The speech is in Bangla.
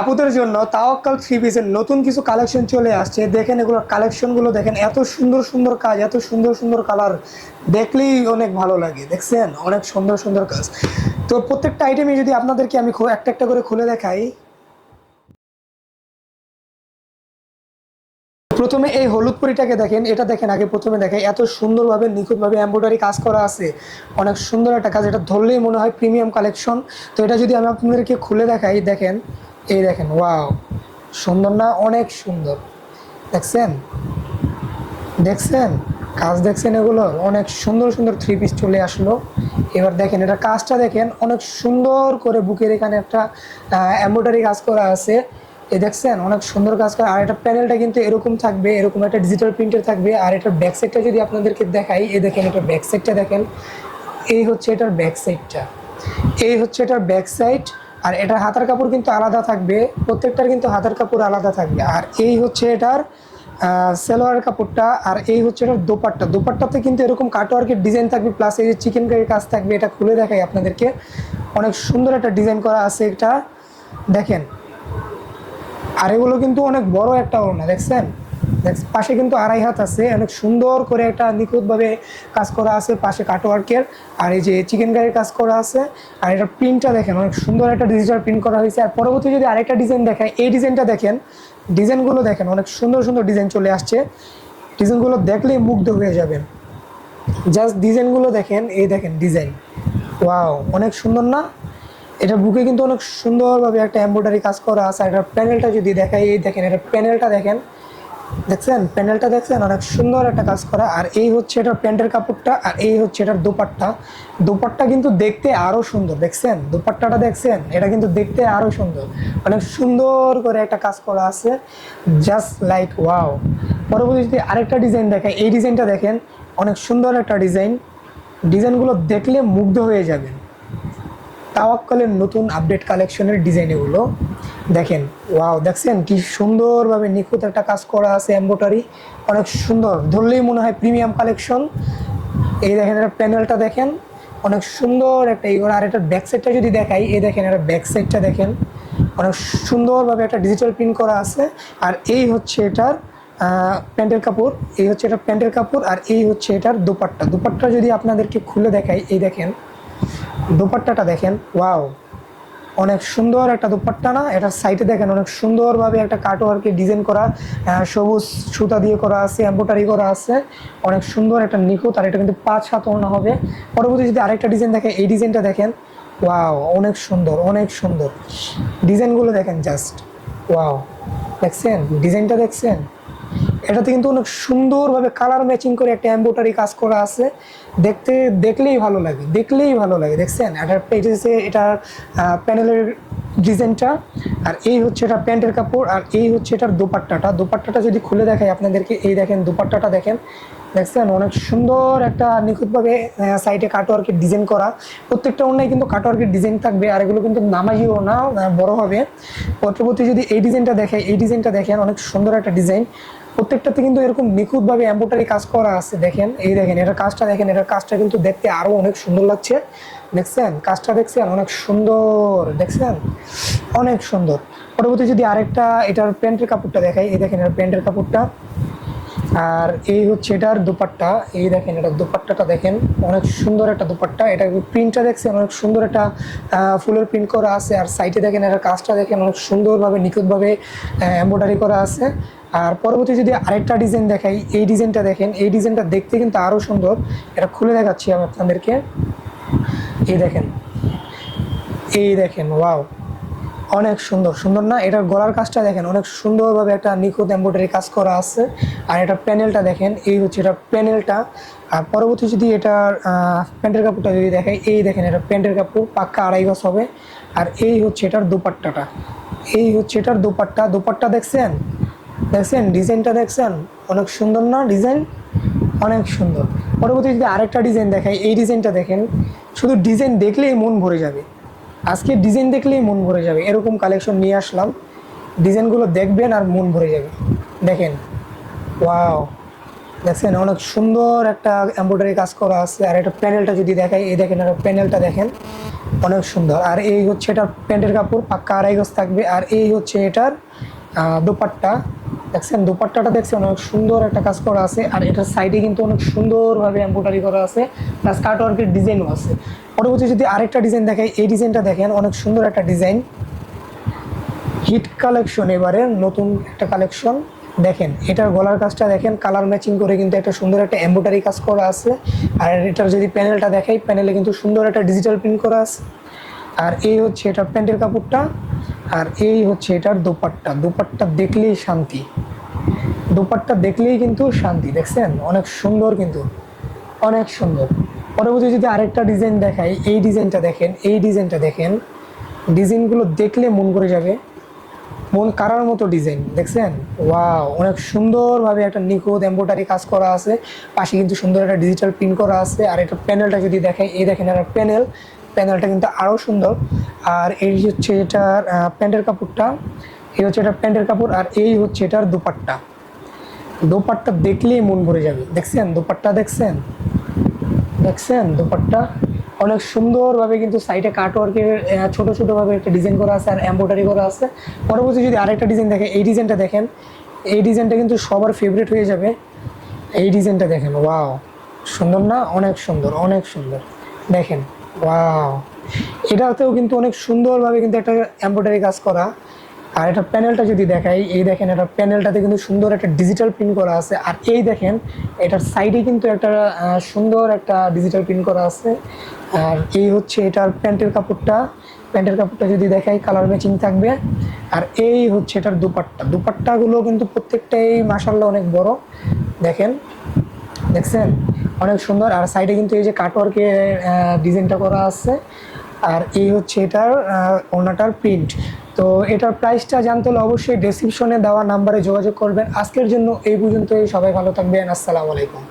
আপুদের জন্য তাওয়াক্কাল থ্রি পিসের নতুন কিছু কালেকশন চলে আসছে। দেখেন এগুলোর কালেকশনগুলো দেখেন এত সুন্দর সুন্দর কাজ, এত সুন্দর সুন্দর কালার দেখলেই অনেক ভালো লাগে, দেখছেন? অনেক সুন্দর সুন্দর কাজ। তো প্রত্যেকটা আইটেমই যদি আপনাদেরকে আমি একটা একটা করে খুলে দেখাই। প্রথমে এই হলুদ পরিটাকে দেখেন, এটা দেখেন আগে প্রথমে দেখেন, এত সুন্দরভাবে, নিখুঁতভাবে এম্ব্রয়ডারি কাজ করা আছে। অনেক সুন্দর একটা কাজ, এটা ধরলেই মনে হয় প্রিমিয়াম কালেকশন তো এটা যদি আমি আপনাদেরকে খুলে দেখাই, দেখেন। এই দেখেন ওয়াও সুন্দর না? অনেক সুন্দর। দেখছেন? দেখছেন? কাজ দেখছেন এগুলোর অনেক সুন্দর সুন্দর থ্রি পিস চলে আসলো। এবার দেখেন, এটা কাজটা দেখেন, অনেক সুন্দর করে বুকের এখানে একটা এমব্রয়ডারি কাজ করা আছে। এ দেখছেন, অনেক সুন্দর কাজ করা। আর এটা প্যানেলটা কিন্তু এরকম থাকবে, এরকম একটা ডিজিটাল প্রিন্টের থাকবে। আর এটার ব্যাক সাইডটা যদি আপনাদেরকে দেখাই, এ দেখেন এটার ব্যাক সাইডটা দেখেন। এই হচ্ছে এটার ব্যাক সাইডটা এই হচ্ছে এটার ব্যাক সাইড আর এটার হাতার কাপড় কিন্তু আলাদা থাকবে, প্রত্যেকটার কিন্তু হাতার কাপড় আলাদা থাকবে। আর এই হচ্ছে এটার সেলোয়ার কাপড়টা, আর এই হচ্ছে এটার দোপাট্টা। দোপাট্টাতে কিন্তু এরকম কাটওয়ার্কের ডিজাইন থাকবে, প্লাস এই যে চিকেন কারির কাজ থাকবে, এটা খুলে দেখাই আপনাদেরকে। অনেক সুন্দর একটা ডিজাইন করা আছে এটা। দেখেন। আর এগুলো কিন্তু অনেক বড় একটা ওড়না দেখছেন? দেখ- পাশে কিন্তু আড়াই হাত আছে। অনেক সুন্দর করে একটা নিখুঁতভাবে কাজ করা আছে পাশে কাটওয়ার্কের আর এই যে চিকেন কারির কাজ করা আছে। আর এটা প্রিন্টটা দেখেন, অনেক সুন্দর একটা ডিজিটাল প্রিন্ট করা হয়েছে। আর পরবর্তী যদি আরেকটা ডিজাইন দেখায় এই ডিজাইনটা দেখেন ডিজাইনগুলো দেখেন, অনেক সুন্দর সুন্দর ডিজাইন চলে আসছে। ডিজাইনগুলো দেখলেই মুগ্ধ হয়ে যাবেন। জাস্ট ডিজাইনগুলো দেখেন, এই দেখেন ডিজাইন ওয়াও অনেক সুন্দর না? এটা বুকে কিন্তু অনেক সুন্দরভাবে একটা এমব্রয়ডারি কাজ করা আছে। আর এটার প্যানেলটা যদি দেখাই, এই দেখেন এটা প্যানেলটা দেখেন। দেখছেন? প্যান্ডেলটা দেখছেন? অনেক সুন্দর একটা কাজ করা। আর এই হচ্ছে এটার প্যান্টের কাপড়টা, আর এই হচ্ছে এটার দোপাট্টা। দোপাট্টা কিন্তু দেখতে আরও সুন্দর, দেখছেন? দোপাট্টাটা দেখছেন? এটা কিন্তু দেখতে আরও সুন্দর। অনেক সুন্দর করে একটা কাজ করা আছে। জাস্ট লাইক ওয়াও পরবর্তী যদি আরেকটা ডিজাইন দেখেন। এই ডিজাইনটা দেখেন, অনেক সুন্দর একটা ডিজাইন। ডিজাইনগুলো দেখলে মুগ্ধ হয়ে যাবেন। তাওয়াক্কালের নতুন আপডেট কালেকশনের ডিজাইন এগুলো। দেখেন ওয়াও দেখছেন কি সুন্দরভাবে নিখুঁত একটা কাজ করা আছে এম্বোটারি অনেক সুন্দর, ধরলেই মনে হয় প্রিমিয়াম কালেকশন এই দেখেন এটা প্যানেলটা দেখেন, অনেক সুন্দর একটা এই, আর এটার ব্যাক সাইডটা যদি দেখাই, এই দেখেন এটা ব্যাক সাইডটা দেখেন, অনেক সুন্দরভাবে একটা ডিজিটাল প্রিন্ট করা আছে। আর এই হচ্ছে এটার প্যান্টের কাপড়, এই হচ্ছে এটা প্যান্টের কাপড়, আর এই হচ্ছে এটার দোপাট্টা। দোপাট্টা যদি আপনাদেরকে খুলে দেখাই, এই দেখেন, দোপাট্টাটা দেখেন ওয়াও অনেক সুন্দর একটা দোপাট্টা না, এটা সাইডে দেখেন অনেক সুন্দরভাবে একটা কাটওয়ার্কে ডিজাইন করা সবুজ সুতা দিয়ে করা আছে এম্বোটারি করা আছে, অনেক সুন্দর একটা নিখুঁত, আর এটা কিন্তু পাঁচ হাত ওনা হবে। পরবর্তী যদি আরেকটা ডিজাইন দেখেন, এই ডিজাইনটা দেখেন ওয়াও অনেক সুন্দর অনেক সুন্দর। ডিজাইনগুলো দেখেন জাস্ট ওয়াও দেখছেন? ডিজাইনটা দেখছেন? এটাতে কিন্তু অনেক সুন্দরভাবে কালার ম্যাচিং করে একটা এম্বোটারি কাজ করা আছে। দেখতে, দেখলেই ভালো লাগে, দেখলেই ভালো লাগে, দেখছেন? এটার পেজেসে এটার প্যানেলের ডিজাইনটা আর এই হচ্ছে এটা প্যান্টের কাপড়, আর এই হচ্ছে এটার দোপাট্টাটা। দোপাট্টাটা যদি খুলে দেখাই আপনাদেরকে, এই দেখেন দোপাট্টাটা দেখেন। দেখছেন? অনেক সুন্দর একটা নিখুঁতভাবে সাইডে কাটওয়ার্কের ডিজাইন করা। প্রত্যেকটা অন্যায় কিন্তু কাটওয়ার্কের ডিজাইন থাকবে, আর এগুলো কিন্তু নামাইও না বড় হবে। পরবর্তী যদি এই ডিজাইনটা দেখে এই ডিজাইনটা দেখেন, অনেক সুন্দর একটা ডিজাইন প্রত্যেকটাতে কিন্তু এরকম নিখুঁতভাবে এম্বোটারি কাজ করা আছে, দেখেন। এই দেখেন এটার কাজটা দেখেন এটার কাজটা কিন্তু দেখতে আরও অনেক সুন্দর লাগছে। দেখছেন? কাজটা দেখছেন? অনেক সুন্দর, দেখছেন? অনেক সুন্দর। পরবর্তী যদি আরেকটা, এটার প্যান্টের কাপড়টা দেখাই। এই দেখেন, এটার প্যান্টের কাপড়টা। আর এই হচ্ছে এটার দুপাট্টা। এই দেখেন এটা দুপাট্টাটা দেখেন, অনেক সুন্দর একটা দুপাট্টা। এটা প্রিন্টটা দেখছেন, অনেক সুন্দর একটা ফুলের প্রিন্ট করা আছে। আর সাইডে দেখেন, এটার কাজটা দেখেন, অনেক সুন্দরভাবে, নিখুঁতভাবে এম্ব্রয়ডারি করা আছে। আর পরবর্তী যদি আরেকটা ডিজাইন দেখাই, এই ডিজাইনটা দেখেন, এই ডিজাইনটা দেখতে কিন্তু আরও সুন্দর। এটা খুলে দেখাচ্ছি আমি আপনাদেরকে। এই দেখেন এই দেখেন ওয়াও অনেক সুন্দর সুন্দর না? এটার গলার কাজটা দেখেন, অনেক সুন্দরভাবে একটা নিখুঁত এম্ব্রয়ডারি কাজ করা আছে। আর এটা প্যানেলটা দেখেন, এই হচ্ছে এটা প্যানেলটা। আর পরবর্তী যদি এটার প্যান্টের কাপড়টা যদি দেখেন, এই দেখেন এটা প্যান্টের কাপড়, পাক্কা আড়াই গজ হবে। আর এই হচ্ছে এটার দোপাট্টাটা। এই হচ্ছে এটার দোপাট্টা। দোপাট্টা দেখছেন? দেখছেন? ডিজাইনটা দেখছেন? অনেক সুন্দর না ডিজাইন? অনেক সুন্দর। পরবর্তী যদি আরেকটা ডিজাইন দেখাই, এই ডিজাইনটা দেখেন, শুধু ডিজাইন দেখলেই মন ভরে যাবে। আজকে ডিজাইন দেখলেই মন ভরে যাবে। এরকম কালেকশন নিয়ে আসলাম। ডিজাইনগুলো দেখবেন আর মন ভরে যাবে। দেখেন। ওয়াও দেখছেন? অনেক সুন্দর একটা এমব্রয়ডারি কাজ করা আছে। আর এটা প্যানেলটা যদি দেখাই, এই দেখেন এটা প্যানেলটা দেখেন। অনেক সুন্দর। আর এই হচ্ছে এটার প্যান্টের কাপড়, পাক্কা আড়াই গজ থাকবে। আর এই হচ্ছে এটার দোপাট্টা। দেখছেন? দোপাট্টাটা দেখছেন? অনেক সুন্দর একটা কাজ করা আছে। আর এটার সাইডে কিন্তু অনেক সুন্দরভাবে এম্ব্রয়ডারি করা আছে। প্লাস কাটওয়ার্কের ডিজাইনও আছে। পরবর্তী যদি আরেকটা ডিজাইন দেখাই, এই ডিজাইনটা দেখেন, অনেক সুন্দর একটা ডিজাইন হিট কালেকশন এবারে নতুন একটা কালেকশন দেখেন, এটার গলার কাজটা দেখেন কালার ম্যাচিং করে কিন্তু একটা সুন্দর একটা এম্ব্রয়ডারি কাজ করা আছে। আর এটার যদি প্যানেলটা দেখাই প্যানেলে কিন্তু সুন্দর একটা ডিজিটাল প্রিন্ট করা আছে। আর এই হচ্ছে এটার প্যান্টের কাপড়টা, আর এই হচ্ছে এটার দোপাট্টা। দোপাট্টা দেখলেই শান্তি। দোপাট্টা দেখলেই কিন্তু শান্তি, দেখছেন? অনেক সুন্দর কিন্তু। অনেক সুন্দর। পরবর্তী যদি আরেকটা ডিজাইন দেখাই, এই ডিজাইনটা দেখেন, এই ডিজাইনটা দেখেন ডিজাইনগুলো দেখলে মন করে যাবে। মন কারার মতো ডিজাইন দেখছেন? ওয়াও অনেক সুন্দরভাবে একটা নিখুঁত এম্ব্রয়ডারি কাজ করা আছে। পাশে কিন্তু সুন্দর একটা ডিজিটাল প্রিন্ট করা আছে। আর এটা প্যানেলটা যদি দেখাই এই দেখেন একটা প্যানেল প্যানেলটা কিন্তু আরও সুন্দর। আর এই হচ্ছে এটার প্যান্টের কাপড়টা। এই হচ্ছে এটার প্যান্টের কাপড়, আর এই হচ্ছে এটার দুপাট্টা। দোপাট্টা দেখলেই মন ভরে যাবে। দেখছেন? দোপাট্টা দেখছেন? দেখছেন? দোপাট্টা অনেক সুন্দরভাবে কিন্তু সাইডে কাটওয়ার্কের ছোট ছোটোভাবে একটা ডিজাইন করা আছে আর এম্ব্রয়ডারি করা আছে। পরবর্তী যদি আরেকটা ডিজাইন দেখেন এই ডিজাইনটা দেখেন, এই ডিজাইনটা কিন্তু সবার ফেভারিট হয়ে যাবে। এই ডিজাইনটা দেখেন ওয়াও সুন্দর না? অনেক সুন্দর অনেক সুন্দর। দেখেন ওয়াও এটাতেও কিন্তু অনেক সুন্দরভাবে কিন্তু একটা এম্ব্রয়ডারি কাজ করা। আর এটা প্যানেলটা যদি দেখাই, এই দেখেন এটা প্যানেলটাতে কিন্তু সুন্দর একটা ডিজিটাল প্রিন্ট করা আছে। আর এই দেখেন, এটার সাইডে কিন্তু একটা সুন্দর একটা ডিজিটাল প্রিন্ট করা আছে। আর এই হচ্ছে এটার প্যান্টের কাপড়টা। প্যান্টের কাপড়টা যদি দেখাই কালার ম্যাচিং থাকবে। আর এই হচ্ছে এটার দুপাট্টা। দুপাট্টাগুলো কিন্তু প্রত্যেকটাই মাসাল্লাহ অনেক বড়। দেখেন, দেখছেন? অনেক সুন্দর। আর সাইডে কিন্তু এই যে কাটওয়ার্কে ডিজাইনটা করা আছে। আর এই হচ্ছে এটার ওনাটার প্রিন্ট তো এটার প্রাইসটা জানতে হলে অবশ্যই ডেসক্রিপশনে দেওয়া নাম্বারে যোগাযোগ করবেন। আজকের জন্য এই পর্যন্তই। সবাই ভালো থাকবেন। আসসালামু আলাইকুম।